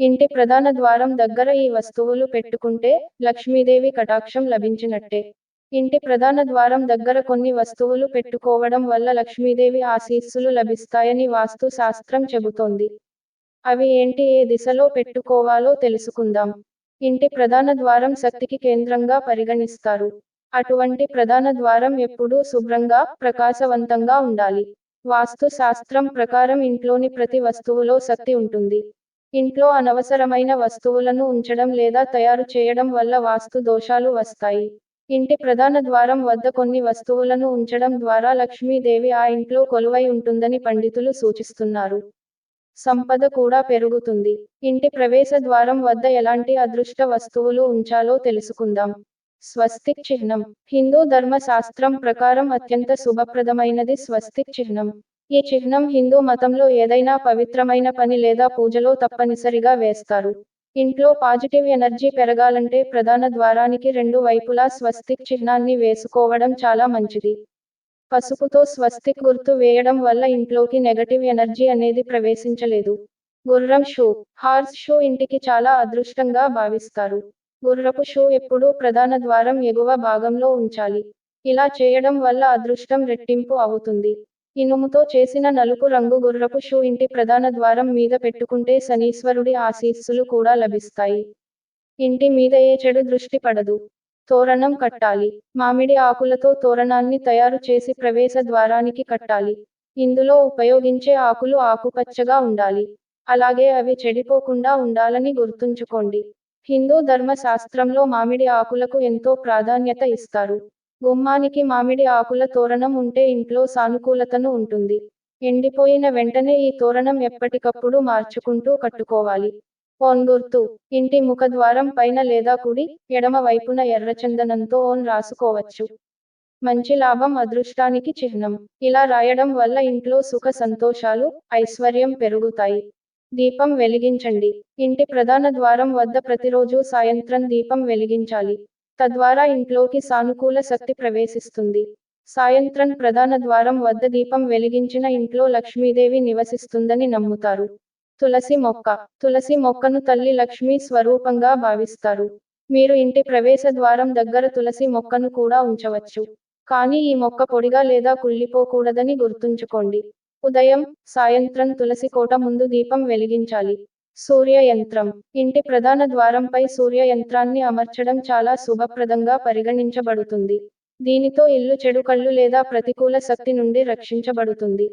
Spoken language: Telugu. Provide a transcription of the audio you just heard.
ఇంటి ప్రధాన ద్వారం దగ్గర ఈ వస్తువులు పెట్టుకుంటే లక్ష్మీదేవి కటాక్షం లభించినట్టే. ఇంటి ప్రధాన ద్వారం దగ్గర కొన్ని వస్తువులు పెట్టుకోవడం వల్ల లక్ష్మీదేవి ఆశీస్సులు లభిస్తాయని వాస్తు శాస్త్రం చెబుతోంది. అవి ఏంటి ఏ దిశలో పెట్టుకోవాలో తెలుసుకుందాం. ఇంటి ప్రధాన ద్వారం శక్తికి కేంద్రంగా పరిగణిస్తారు. అటువంటి ప్రధాన ద్వారం ఎప్పుడూ శుభ్రంగా ప్రకాశవంతంగా ఉండాలి. వాస్తు శాస్త్రం ప్రకారం ఇంట్లోని ప్రతి వస్తువులో శక్తి ఉంటుంది. ఇంట్లో అనవసరమైన వస్తువులను ఉంచడం లేదా తయారు చేయడం వల్ల వాస్తు దోషాలు వస్తాయి. ఇంటి ప్రధాన ద్వారం వద్ద కొన్ని వస్తువులను ఉంచడం ద్వారా లక్ష్మీదేవి ఆ ఇంట్లో కొలువై ఉంటుందని పండితులు సూచిస్తున్నారు. సంపద కూడా పెరుగుతుంది. ఇంటి ప్రవేశ ద్వారం వద్ద ఎలాంటి అదృష్ట వస్తువులు ఉంచాలో తెలుసుకుందాం. స్వస్తిక్ చిహ్నం. హిందూ ధర్మ శాస్త్రం ప్రకారం అత్యంత శుభప్రదమైనది స్వస్తిక్ చిహ్నం. ఈ చిహ్నం హిందూ మతంలో ఏదైనా పవిత్రమైన పని లేదా పూజలో తప్పనిసరిగా వేస్తారు. ఇంట్లో పాజిటివ్ ఎనర్జీ పెరగాలంటే ప్రధాన ద్వారానికి రెండు వైపులా స్వస్తిక్ చిహ్నాన్ని వేసుకోవడం చాలా మంచిది. పసుపుతో స్వస్తిక్ గుర్తు వేయడం వల్ల ఇంట్లోకి నెగటివ్ ఎనర్జీ అనేది ప్రవేశించలేదు. గుర్రం షూ హార్స్ షూ ఇంటికి చాలా అదృష్టంగా భావిస్తారు. గుర్రపు షూ ఎప్పుడూ ప్రధాన ద్వారం ఎగువ భాగంలో ఉంచాలి. ఇలా చేయడం వల్ల అదృష్టం రెట్టింపు అవుతుంది. ఇనుముతో చేసిన నలుపు రంగు గుర్రపు షూ ఇంటి ప్రధాన ద్వారం మీద పెట్టుకుంటే శనీశ్వరుడి ఆశీస్సులు కూడా లభిస్తాయి. ఇంటి మీద ఏ చెడు దృష్టి పడదు. తోరణం కట్టాలి. మామిడి ఆకులతో తోరణాన్ని తయారు చేసి ప్రవేశ ద్వారానికి కట్టాలి. ఇందులో ఉపయోగించే ఆకులు ఆకుపచ్చగా ఉండాలి. అలాగే అవి చెడిపోకుండా ఉండాలని గుర్తుంచుకోండి. హిందూ ధర్మ శాస్త్రంలో మామిడి ఆకులకు ఎంతో ప్రాధాన్యత ఇస్తారు. గుమ్మానికి మామిడి ఆకుల తోరణం ఉంటే ఇంట్లో సానుకూలతను ఉంటుంది. ఎండిపోయిన వెంటనే ఈ తోరణం ఎప్పటికప్పుడు మార్చుకుంటూ కట్టుకోవాలి. ఓన్ గుర్తు ఇంటి ముఖద్వారం పైన లేదా కుడి ఎడమ వైపున ఎర్రచందనంతో ఓన్ రాసుకోవచ్చు. మంచి లాభం అదృష్టానికి చిహ్నం. ఇలా రాయడం వల్ల ఇంట్లో సుఖ సంతోషాలు ఐశ్వర్యం పెరుగుతాయి. దీపం వెలిగించండి. ఇంటి ప్రధాన ద్వారం వద్ద ప్రతిరోజు సాయంత్రం దీపం వెలిగించాలి. తద్వారా ఇంట్లోకి సానుకూల శక్తి ప్రవేశిస్తుంది. సాయంత్రం ప్రధాన ద్వారం వద్ద దీపం వెలిగించిన ఇంట్లో లక్ష్మీదేవి నివసిస్తుందని నమ్ముతారు. తులసి మొక్క. తులసి మొక్కను తల్లి లక్ష్మీ స్వరూపంగా భావిస్తారు. మీరు ఇంటి ప్రవేశ ద్వారం దగ్గర తులసి మొక్కను కూడా ఉంచవచ్చు. కానీ ఈ మొక్క పొడిగా లేదా కుళ్ళిపోకూడదని గుర్తుంచుకోండి. ఉదయం సాయంత్రం తులసి కోట ముందు దీపం వెలిగించాలి. సూర్య యంత్రం ఇంటి ప్రధాన ద్వారంపై సూర్య యంత్రాన్ని అమర్చడం చాలా శుభప్రదంగా పరిగణించబడుతుంది. దీనితో ఇల్లు చెడు కళ్ళు లేదా ప్రతికూల శక్తి నుండి రక్షించబడుతుంది.